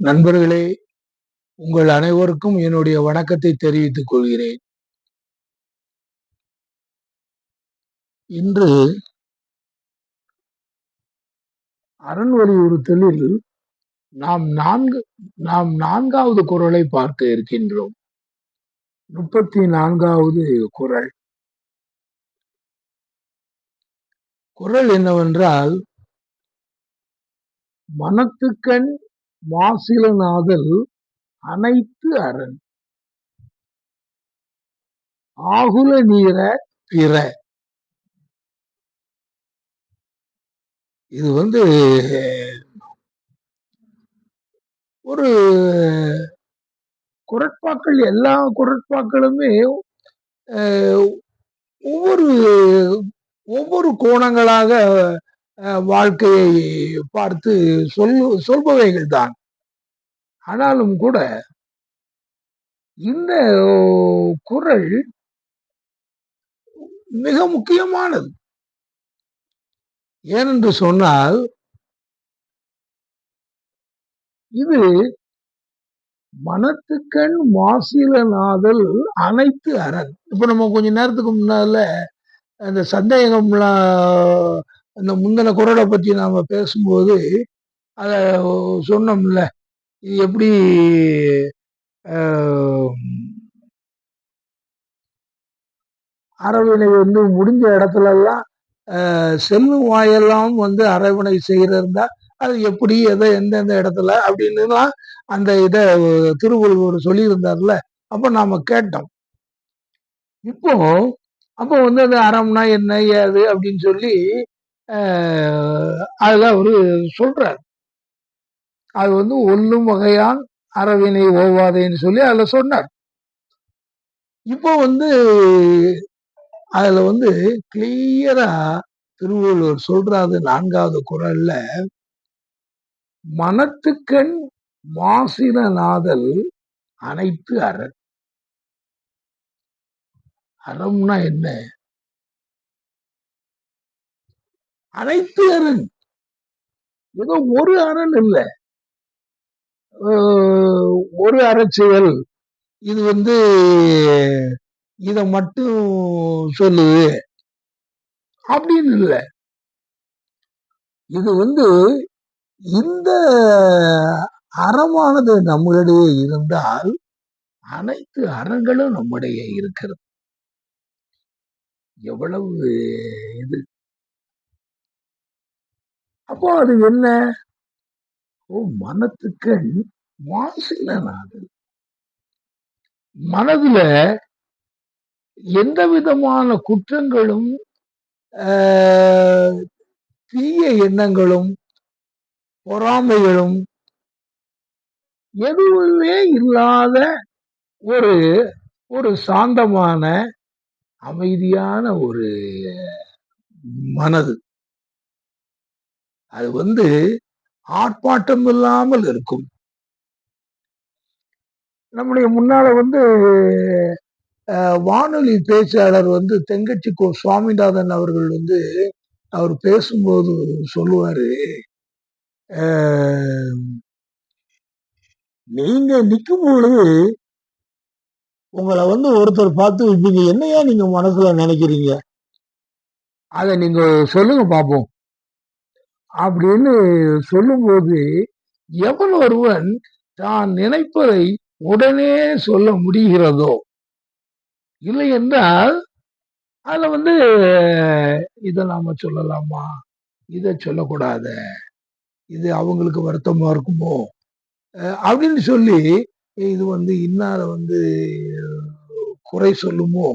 நண்பர்களே உங்கள் அனைவருக்கும் என்னுடைய வணக்கத்தை தெரிவித்துக் கொள்கிறேன். இன்று அரண் வலியுறுத்தலில் நாம் நான்கு நாம் நான்காவது குரலை பார்க்க இருக்கின்றோம். முப்பத்தி நான்காவது குரல். குரல் என்னவென்றால் மனத்துக்கண் மாசிலநாதல் அனைத்து அரண். ஆகுல நீர பிற இது வந்து ஒரு குரட்பாக்கள் எல்லா குரட்பாக்களுமே ஒவ்வொரு ஒவ்வொரு கோணங்களாக வாழ்க்கையை பார்த்து சொல் சொல்பவைகள் தான் ஆனாலும் கூட இந்த குரல் மிக முக்கியமானது. ஏனென்று சொன்னால் இது மனத்துக்கண் மாசிலநாதல் அனைத்து அரண். இப்ப நம்ம கொஞ்ச நேரத்துக்கு முன்னால அந்த சந்தேகம்லாம் அந்த முந்தின குரலை பற்றி நாம் பேசும்போது அதை சொன்னோம்ல. இது எப்படி அரவணை வந்து முடிஞ்ச இடத்துல எல்லாம் செல்லும் வாயெல்லாம் வந்து அரவணை செய்கிறதா அது எப்படி எதை எந்தெந்த இடத்துல அப்படின்னு அந்த இதை திருவள்ளுவர் சொல்லியிருந்தார்ல. அப்போ நாம கேட்டோம். இப்போ அப்போ வந்து அது அறம்னா என்ன ஏது அப்படின்னு சொல்லி அதில் அவர் சொல்றார். அது வந்து ஒல்லும் வகையான் அறவினை ஓவாதேன்னு சொல்லி அதில் சொன்னார். இப்போ வந்து அதுல வந்து கிளியரா திருவள்ளுவர் சொல்றாரு நான்காவது குரல்ல மனத்துக்கண் மாசின நாதல் அனைத்து அறம் அறம்னா என்ன? அனைத்து அரண். ஏதோ ஒரு அரண் இல்லை. ஒரு அரசியல் இது வந்து இத மட்டும் சொல்லுது. அப்படின்னு இல்லை. இது வந்து இந்த அறமானது நம்மளிடையே இருந்தால் அனைத்து அறங்களும் நம்முடைய இருக்கிறது. எவ்வளவு இது அப்போ அது என்ன? ஓ மனத்துக்கண் மாசிலனாது மனதுல எந்த விதமான குற்றங்களும் தீய எண்ணங்களும் பொறாமைகளும் எதுவுமே இல்லாத ஒரு ஒரு சாந்தமான அமைதியான ஒரு மனது. அது வந்து ஆர்ப்பாட்டம் இல்லாமல் இருக்கும். நம்முடைய முன்னால வந்து வானொலி பேச்சாளர் வந்து தெங்கச்சி கோ சுவாமிநாதன் அவர்கள் வந்து அவர் பேசும்போது சொல்லுவாரு நீங்க நிற்கும் பொழுது உங்களை வந்து ஒருத்தர் பார்த்து இப்ப என்னையா நீங்க மனசுல நினைக்கிறீங்க? அதை நீங்க சொல்லுங்க பார்ப்போம் அப்படின்னு சொல்லும்போது எவன் ஒருவன் தான் நினைப்பதை உடனே சொல்ல முடிகிறதோ? இல்லை என்றால் அதில் வந்து இதை நாம் சொல்லலாமா? இதை சொல்லக்கூடாத? இது அவங்களுக்கு வருத்தமாக இருக்குமோ? அப்படின்னு சொல்லி இது வந்து இன்னார வந்து குறை சொல்லுமோ?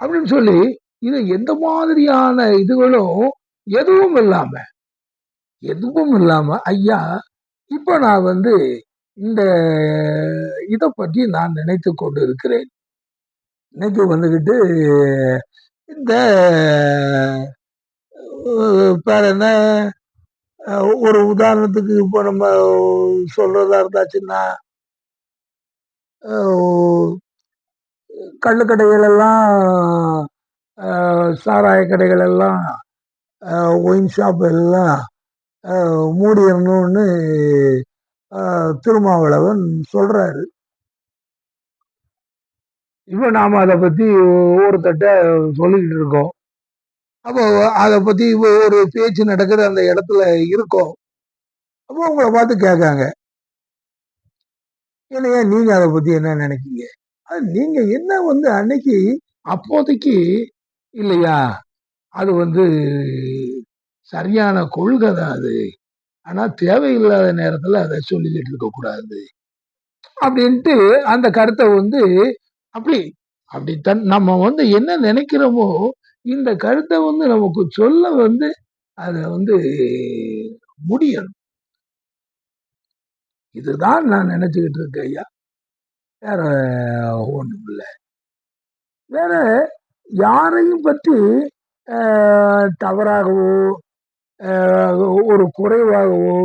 அப்படின்னு சொல்லி இது எந்த மாதிரியான இதுகளும் எதுவும் இல்லாமல் எதுவும் இல்லாமல் ஐயா இப்போ நான் வந்து இந்த இதை பற்றி நான் நினைத்து கொண்டு இருக்கிறேன் நினைத்து வந்துக்கிட்டு இந்த பேர் என்ன ஒரு உதாரணத்துக்கு இப்போ நம்ம சொல்றதா இருந்தாச்சுன்னா கள்ளுக்கடைகளெல்லாம் சாராய கடைகள் எல்லாம் ஒயின் ஷாப் எல்லாம் மூடிடணும்னு ஆஹ், திருமாவளவன் சொல்றாரு. இப்போ நாம அதை பத்தி ஒவ்வொருத்தட்ட சொல்லிக்கிட்டு இருக்கோம். அப்போ அதை பத்தி இப்போ ஒரு பேச்சு நடக்கிற அந்த இடத்துல இருக்கோம். அப்போ உங்களை பார்த்து கேட்காங்க. இல்லையா நீங்க அதை பத்தி என்ன நினைக்கீங்க? அது நீங்க என்ன வந்து அன்னைக்கு அப்போதைக்கு இல்லையா? அது வந்து சரியான கொள்கை தான் அது. ஆனா தேவையில்லாத நேரத்துல அதை சொல்லிக்கிட்டு இருக்க கூடாது. அப்படின்ட்டு அந்த கருத்தை வந்து அப்படி அப்படி தன் நம்ம வந்து என்ன நினைக்கிறோமோ இந்த கருத்தை வந்து நமக்கு சொல்ல வந்து அதை வந்து முடியணும். இதுதான் நான் நினைச்சுக்கிட்டு இருக்கேன் ஐயா. வேற ஒன்றும் இல்லை. வேற யாரையும் பற்றி தவறாகவோ ஒரு குறைவாகவோ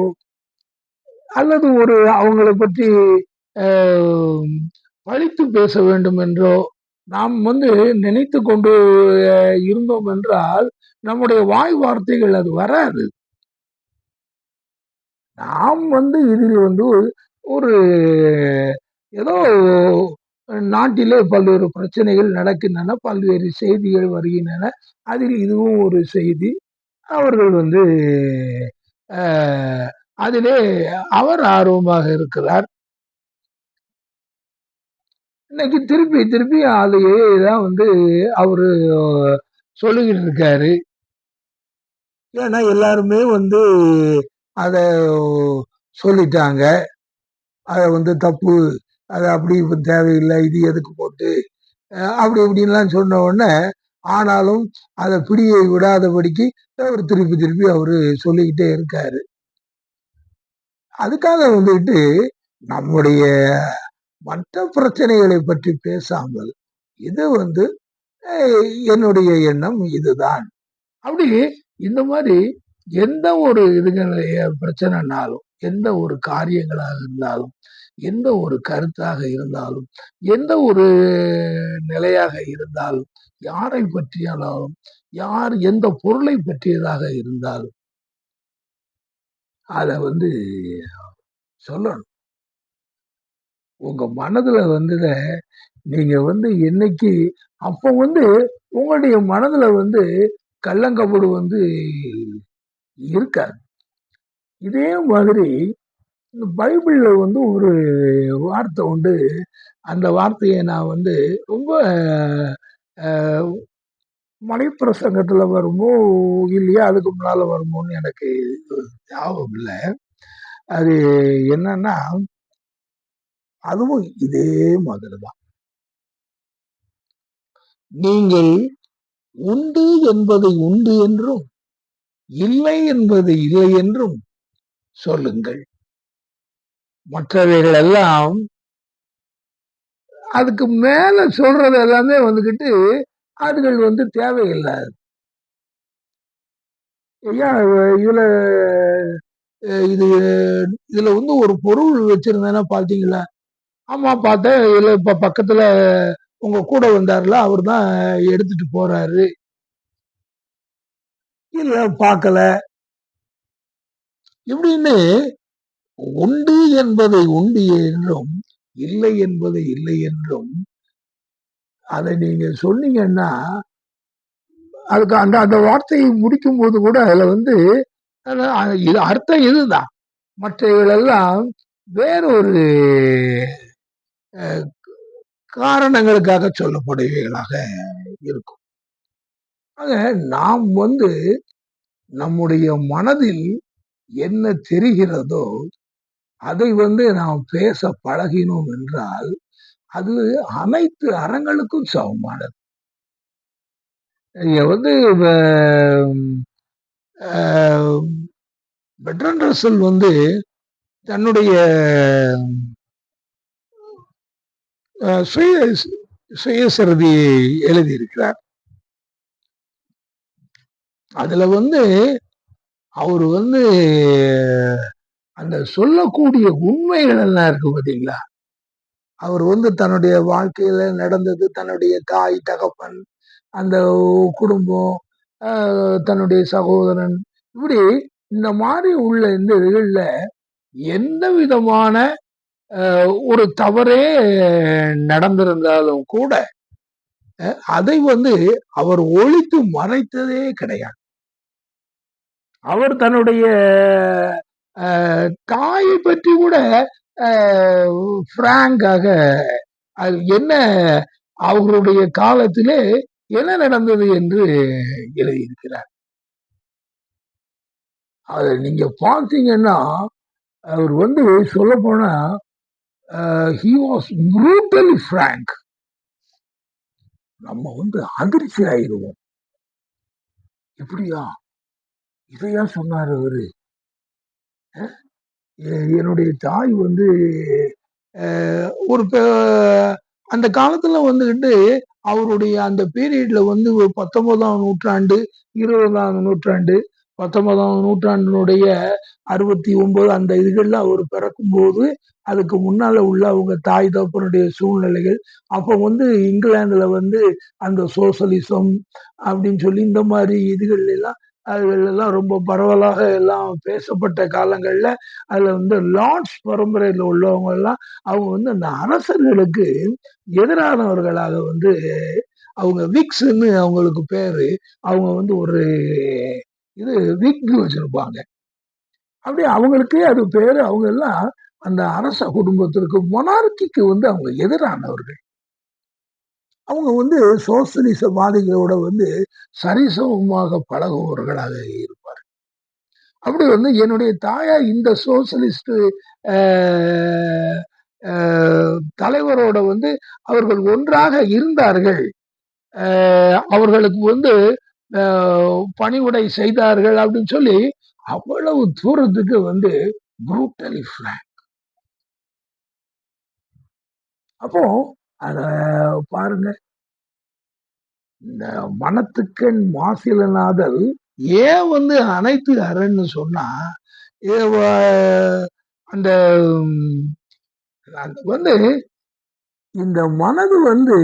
அல்லது ஒரு அவங்களை பற்றி ஆஹ், பழித்து பேச வேண்டும் என்றோ நாம் வந்து நினைத்து கொண்டு இருந்தோம் என்றால் நம்முடைய வாய் வார்த்தைகள் அது வராது. நாம் வந்து இதில் வந்து ஒரு- ஒரு ஏதோ நாட்டிலே பல்வேறு பிரச்சனைகள் நடக்கின்றன பல்வேறு செய்திகள் வருகின்றன. அதில் இதுவும் ஒரு செய்தி. அவர்கள் வந்து அதிலே அவர் ஆர்வமாக இருக்கிறார். இன்னைக்கு திருப்பி திருப்பி அதையே தான் வந்து அவரு சொல்லிக்கிட்டு இருக்காரு. ஏன்னா எல்லாருமே வந்து அதை சொல்லிட்டாங்க. அதை வந்து தப்பு அது அப்படி தேவையில்லை இது எதுக்கு போட்டு அப்படி இப்படின்லாம் சொன்ன உடனே ஆனாலும் அதை பிடியை விடாதபடிக்கு அவர் திருப்பி திருப்பி அவரு சொல்லிக்கிட்டே இருக்காரு. அதுக்காக வந்துட்டு நம்முடைய மற்ற பிரச்சனைகளை பற்றி பேசாமல் இது வந்து என்னுடைய எண்ணம் இதுதான். அப்படி இந்த மாதிரி எந்த ஒரு இதுகளுடைய பிரச்சனைனாலும் எந்த ஒரு காரியங்களாக இருந்தாலும் எந்த ஒரு கருத்தாக இருந்தாலும் எந்த ஒரு நிலையாக இருந்தாலும் யாரை பற்றியாலும் யார் எந்த பொருளை பற்றியதாக இருந்தாலும் அதை வந்து சொல்லணும். உங்க மனதுல வந்தத நீங்க வந்து என்னைக்கு அப்ப வந்து உங்களுடைய மனதுல வந்து கள்ளங்கபடு வந்து இருக்காது. இதே மாதிரி இந்த பைபிளில் வந்து ஒரு வார்த்தை உண்டு. அந்த வார்த்தையை நான் வந்து ரொம்ப மலைப்பிரசங்கத்தில் வருமோ இல்லையா அதுக்கு முன்னால் வருமோன்னு எனக்கு ஞாபகம் இல்லை. அது என்னன்னா அதுவும் இதே மாதிரி தான் நீங்கள் உண்டு என்பதை உண்டு என்றும் இல்லை என்பது இல்லை என்றும் சொல்லுங்கள். மற்றவைகள் எல்லாம் அதுக்கு மேல சொல்றது எல்லாமே வந்துகிட்டு அதுகள் வந்து தேவையில்லாது ஐயா இதுல இது இதுல வந்து ஒரு பொருள் வச்சிருந்தேன்னா பாத்தீங்களா? ஆமா பார்த்தேன். இதுல இப்ப பக்கத்துல உங்க கூட வந்தார்ல அவர் தான் எடுத்துட்டு போறாரு. இல்ல பார்க்கல. இப்படின்னு உண்டு என்பதை உண்டு என்றும் இல்லை என்பதை இல்லை என்றும் அதை நீங்க சொன்னீங்கன்னா அதுக்கு அந்த அந்த வார்த்தையை முடிக்கும் போது கூட அதுல வந்து இது அர்த்தம் இதுதான். மற்றவர்களெல்லாம் வேறொரு அஹ், காரணங்களுக்காக சொல்லப்படுவீர்களாக இருக்கும். ஆக நாம் வந்து நம்முடைய மனதில் என்ன தெரிகிறதோ அதை வந்து நாம் பேச பழகினோம் என்றால் அது அனைத்து அறங்களுக்கும் சமமானது. இங்க வந்து பெட்ரன் ரசல் வந்து தன்னுடைய அஹ், சுய சுயசரதி எழுதியிருக்கிறார். அதுல வந்து அவர் வந்து அந்த சொல்லக்கூடிய உண்மைகள் எல்லாம் இருக்கு பார்த்தீங்களா? அவர் வந்து தன்னுடைய வாழ்க்கையில நடந்தது தன்னுடைய தாய் தகப்பன் அந்த குடும்பம் ஆஹ் தன்னுடைய சகோதரன் இப்படி இந்த மாதிரி உள்ள இந்த இதுகளில் எந்த விதமான ஒரு தவறே நடந்திருந்தாலும் கூட அதை வந்து அவர் ஒழித்து மறைத்ததே கிடையாது. அவர் தன்னுடைய தாயை பற்றி கூட ஃப்ராங்காக அது என்ன அவர்களுடைய காலத்திலே என்ன நடந்தது என்று எழுதியிருக்கிறார். அதை நீங்க பார்த்தீங்கன்னா அவர் வந்து சொல்ல போனா ஹி வாஸ் ப்ரூட்டலி ஃப்ராங்க் நம்ம வந்து அதிர்ச்சி ஆயிடுவோம் இப்படியா? இதையா சொன்னார் அவரு? எ- என்னுடைய தாய் வந்து ஒரு அந்த காலத்துல வந்துகிட்டு அவருடைய அந்த பீரியட்ல வந்து ஒரு பத்தொன்பதாம் நூற்றாண்டு இருபதாம் நூற்றாண்டு பத்தொன்பதாம் நூற்றாண்டினுடைய அறுபத்தி ஒன்பது அந்த இதுகள்ல அவர் பிறக்கும்போது அதுக்கு முன்னால உள்ள அவங்க தாய் தகப்பனுடைய சூழ்நிலைகள் அப்போ வந்து இங்கிலாந்துல வந்து அந்த சோசலிசம் அப்படின்னு சொல்லி இந்த மாதிரி இதுகள் அதுகளெல்லாம் ரொம்ப பரவலாக எல்லாம் பேசப்பட்ட காலங்கள்ல அதுல வந்து லார்ட்ஸ் பரம்பரையில உள்ளவங்க எல்லாம் அவங்க வந்து அந்த அரசர்களுக்கு எதிரானவர்களாக வந்து அவங்க விக்ஸ்ன்னு அவங்களுக்கு பேரு அவங்க வந்து ஒரு இது விக் வச்சிருப்பாங்க. அப்படியே அவங்களுக்கே அது பேரு அவங்க எல்லாம் அந்த அரச குடும்பத்திற்கு மொனார்கிக்கு வந்து அவங்க எதிரானவர்கள். அவங்க வந்து சோசலிசவாதிகளோட வந்து சரிசமமாக பழகுபவர்களாக இருப்பார் அப்படி வந்து என்னுடைய தாயார் இந்த சோசலிஸ்ட் தலைவரோட வந்து அவர்கள் ஒன்றாக இருந்தார்கள் அவர்களுக்கு வந்து பணிவுடை செய்தார்கள் அப்படின்னு சொல்லி அவ்வளவு தூரத்துக்கு வந்து புரூட்டலி frank. அப்போ அத பாருங்க. இந்த மனத்துக்கண் மாசிலனாதல் ஏன் வந்து அனைத்து அறன்னு சொன்னா அந்த அந்த வந்து இந்த மனது வந்து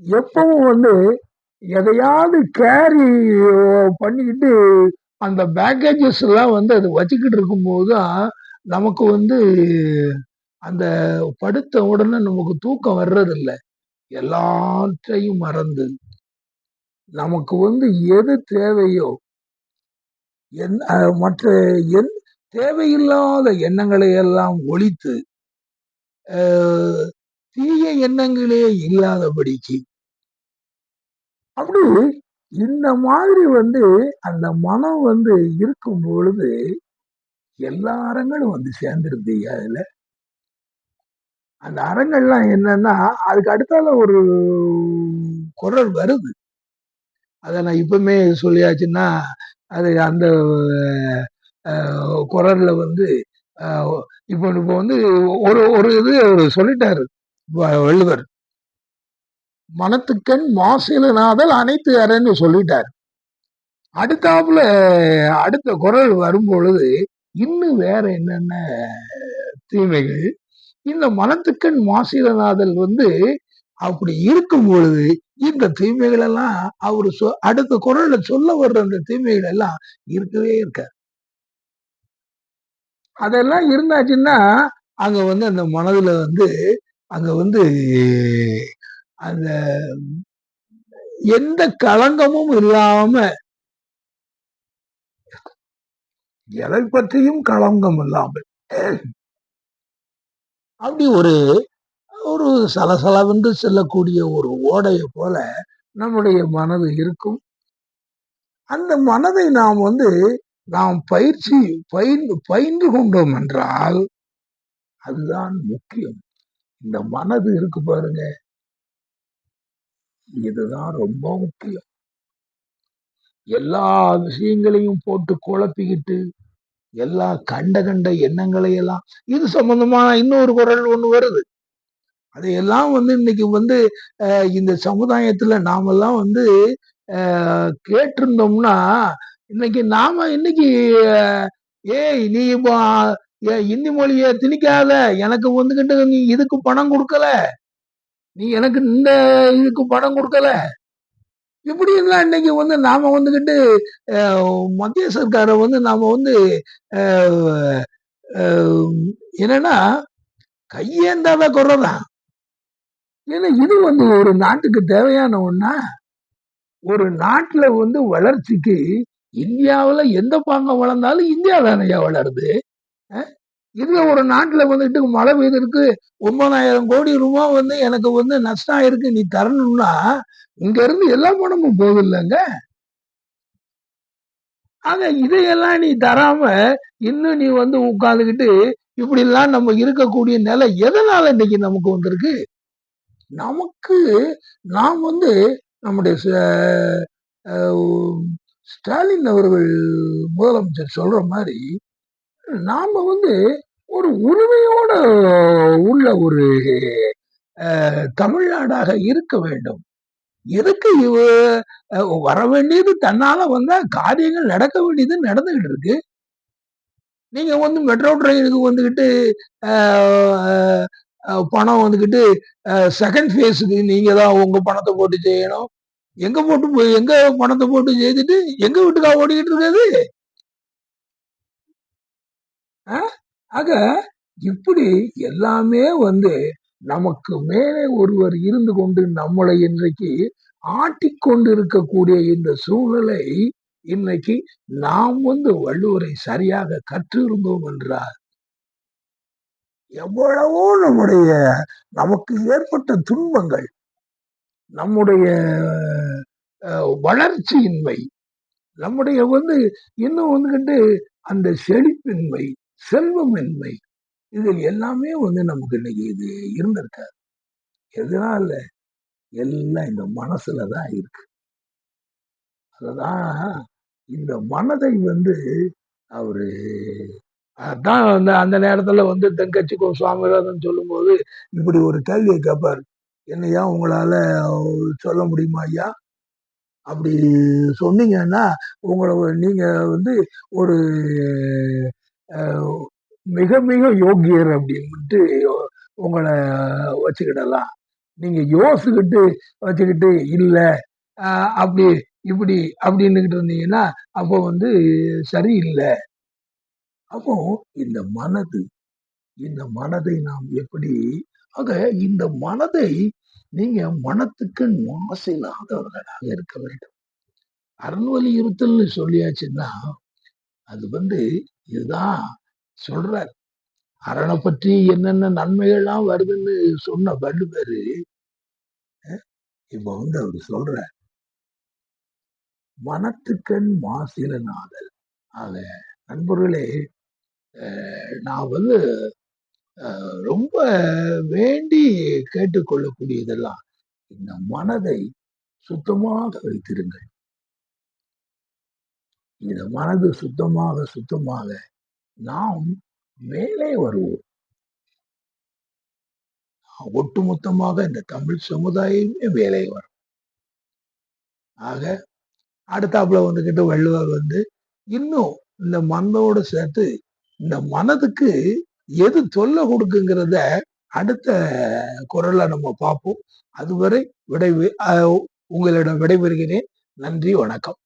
எப்பவும் வந்து எதையாவது கேரி பண்ணிக்கிட்டு அந்த பேக்கேஜஸ் எல்லாம் வந்து அது வச்சுக்கிட்டு இருக்கும்போது தான் நமக்கு வந்து அந்த படுத்த உடனே நமக்கு தூக்கம் வர்றதில்ல. எல்லாற்றையும் மறந்து நமக்கு வந்து எது தேவையோ என் மற்ற என் தேவையில்லாத எண்ணங்களை எல்லாம் ஒழித்து தீய எண்ணங்களே இல்லாதபடிக்கு. அப்படி இந்த மாதிரி வந்து அந்த மனம் வந்து இருக்கும் பொழுது எல்லா அறங்களும் வந்து சேர்ந்துருது அதுல. அந்த அறங்கள்லாம் என்னன்னா அதுக்கு அடுத்தால ஒரு குரல் வருது. அதை நான் இப்பவுமே சொல்லியாச்சுன்னா அது அந்த குரல்ல வந்து இப்போ இப்போ வந்து ஒரு ஒரு இது அவர் சொல்லிட்டாரு வள்ளுவர். மனத்துக்கண் மாசிலனாதல் அனைத்து அறன்னு சொல்லிட்டாரு. அடுத்தாப்புல அடுத்த குரல் வரும் பொழுது இன்னும் வேற என்னென்ன தீமைகள்? இந்த மனத்துக்கண் மாசிலனாதல் வந்து அப்படி இருக்கும் பொழுது இந்த தீமைகள் எல்லாம் அவரு சொ- அடுத்த குரல்ல சொல்ல வர்ற அந்த தீமைகள் எல்லாம் இருக்கவே இருக்க அதெல்லாம் இருந்தாச்சுன்னா அங்க வந்து அந்த மனதுல வந்து அங்க வந்து அந்த எந்த களங்கமும் இல்லாம எதை பற்றியும் களங்கம் இல்லாமல் அப்படி ஒரு ஒரு சலசலவென்று செல்லக்கூடிய ஒரு ஓடையை போல நம்முடைய மனது இருக்கும். அந்த மனதை நாம் வந்து நாம் பயிற்சி பயின்று பயின்று கொண்டோம் என்றால் அதுதான் முக்கியம். இந்த மனது இருக்கு பாருங்க. இதுதான் ரொம்ப முக்கியம். எல்லா விஷயங்களையும் போட்டு குழப்பிக்கிட்டு எல்லா கண்ட கண்ட எண்ணங்களை எல்லாம் இது சம்பந்தமான இன்னொரு குரல் ஒண்ணு வருது. அதையெல்லாம் வந்து இன்னைக்கு வந்து அஹ், இந்த சமுதாயத்துல நாமெல்லாம் வந்து கேட்டிருந்தோம்னா இன்னைக்கு நாம இன்னைக்கு ஏய் நீ இப்போ ஏ- இந்தி மொழிய திணிக்காத எனக்கு வந்துகிட்டு நீ இதுக்கு பணம் கொடுக்கல. நீ எனக்கு இந்த இதுக்கு பணம் கொடுக்கல. இப்படின்னா இன்னைக்கு வந்து நாம வந்துக்கிட்டு மத்திய சர்க்காரை வந்து நாம வந்து என்னன்னா கையேந்தாத குறை தான். ஏன்னா இது வந்து ஒரு நாட்டுக்கு தேவையான ஒன்னா ஒரு நாட்டுல வந்து வளர்ச்சிக்கு இந்தியாவுல எந்த பாங்கம் வளர்ந்தாலும் இந்தியா தானையா வளருது. அஹ்? இதுல ஒரு நாட்டுல வந்துட்டு மழை பெய்தற்கு ஒன்பதாயிரம் கோடி ரூபாய் வந்து எனக்கு வந்து நஷ்டம் ஆயிருக்கு நீ தரணும்னா இங்க இருந்து எல்லா பணமும் போகுது இல்லைங்க ஆக இதையெல்லாம் நீ தராம இன்னும் நீ வந்து உட்கார்ந்துகிட்டு இப்படி எல்லாம் நம்ம இருக்கக்கூடிய நிலை எதனால இன்னைக்கு நமக்கு வந்திருக்கு நமக்கு நாம் வந்து நம்முடைய ச- ஸ்டாலின் அவர்கள் முதலமைச்சர் சொல்ற மாதிரி நாம் வந்து ஒரு உரிமையோட உள்ள ஒரு தமிழ்நாடாக இருக்க வேண்டும். எதுக்கு இவ வர வேண்டியது தன்னால வந்தா காரியங்கள் நடக்க வேண்டியது நடந்துகிட்டு இருக்கு. நீங்க வந்து மெட்ரோ ட்ரெயினுக்கு வந்துகிட்டு பணம் வந்துகிட்டு செகண்ட் ஃபேஸுக்கு நீங்க தான் உங்க பணத்தை போட்டு செய்யணும். எங்க போட்டு போய் எங்க பணத்தை போட்டு செய்துட்டு எங்க வீட்டுக்கா ஓடிக்கிட்டு இருக்காது ஆக இப்படி எல்லாமே வந்து நமக்கு மேலே ஒருவர் இருந்து கொண்டு நம்மளை இன்றைக்கு ஆட்டிக்கொண்டு இருக்கக்கூடிய இந்த சூழ்நிலை இன்னைக்கு நாம் வந்து வள்ளுவரை சரியாக கற்றிருந்தோம் என்றார் எவ்வளவோ நம்முடைய நமக்கு ஏற்பட்ட துன்பங்கள் நம்முடைய வளர்ச்சியின்மை நம்முடைய வந்து இன்னும் வந்துகிட்டு அந்த செழிப்பின்மை செல்வமின்மை. இதில் எல்லாமே வந்து நமக்கு இன்னைக்கு இது இருந்திருக்காது. எதனால? எல்லாம் இந்த மனசுல தான் இருக்கு. அதுதான் இந்த மனதை வந்து அவரு அதான் அந்த அந்த நேரத்துல வந்து தென்கட்சிக்கோ சுவாமிநாதன் சொல்லும்போது இப்படி ஒரு கேள்வியை கேட்பார் என்னையா உங்களால சொல்ல முடியுமா ஐயா? அப்படி சொன்னீங்கன்னா உங்களை நீங்க வந்து ஒரு மிக மிக யோகியர் அப்படின்ட்டு உங்களை வச்சுக்கிடலாம். நீங்க யோசிக்கிட்டு வச்சுக்கிட்டு இல்லை அப்படி இப்படி அப்படின்னுகிட்டு இருந்தீங்கன்னா அப்போ வந்து சரியில்லை. அப்போ இந்த மனது இந்த மனதை நாம் எப்படி ஆக இந்த மனதை நீங்க மனத்துக்கு மாசில்லாதவர்களாக இருக்க வேண்டும். அறன்வலியுறுத்தல்னு சொல்லியாச்சுன்னா அது வந்து இதுதான் சொல்றார். அரணை பற்றி என்னென்ன நன்மைகள்லாம் வருதுன்னு சொன்ன வள்ளுவர் இப்ப வந்து அவர் சொல்ற மனத்துக்கண் மாசிலனாதல். ஆக நண்பர்களே அஹ், நான் வந்து ரொம்ப வேண்டி கேட்டுக்கொள்ளக்கூடியதெல்லாம் இந்த மனதை சுத்தமாக வைத்திருங்கள். இந்த மனது சுத்தமாக சுத்தமாக நாம் மேலே வருவோம். ஒட்டுமொத்தமாக இந்த தமிழ் சமுதாயமே மேலே வரும். ஆக அடுத்தாப்புல வந்துகிட்ட வள்ளுவர் வந்து இன்னும் இந்த மனதோட சேர்த்து இந்த மனதுக்கு எது தொல்லை கொடுக்குங்கிறத அடுத்த குரல்ல நம்ம பார்ப்போம். அதுவரை விடை உங்களிடம் விடைபெறுகிறேன். நன்றி வணக்கம்.